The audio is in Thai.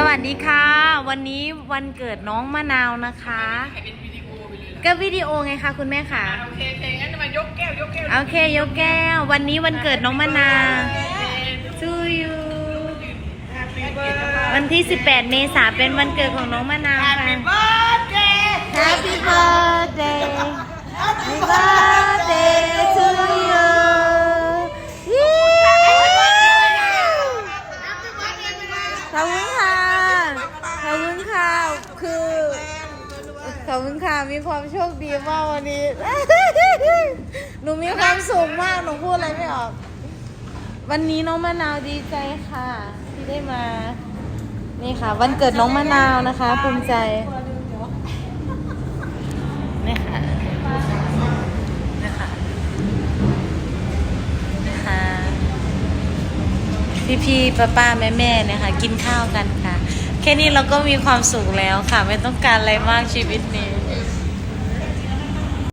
สวัสดีค่ะ วันนี้วันเกิดน้องมะนาวนะคะถ่ายเป็นวิดีโอไปเลยเหรอก็วิดีโอไงคะคุณแม่ค่ะอะโอเคโอเคงั้นมายกแก้วยกแก้วโอเคยกแก้ว วันนี้วันเกิดน้องมะนาว to you วันที่ 18 เมษาเป็นวันเกิดของน้องมะนาวค่ะ ขอบคุณค่ะขอบคุณค่ะคือขอบคุณค่ะมีความโชคดีมากวันนี้ หนูมีความสุขมากหนูพูดอะไรไม่ออก วันนี้น้องมะนาวดีใจค่ะ ที่ได้มา นี่ค่ะ วันเกิดน้องมะนาวนะคะภูมิใจ นี่ค่ะนี่ค่ะนี่ค่ะ พี่พี่ป้าป้าแม่แม่ๆเนี่ยค่ะกินข้าวกันค่ะ แค่นี้เราก็มีความสุขแล้วค่ะ ไม่ต้องการอะไรมากชีวิตนี้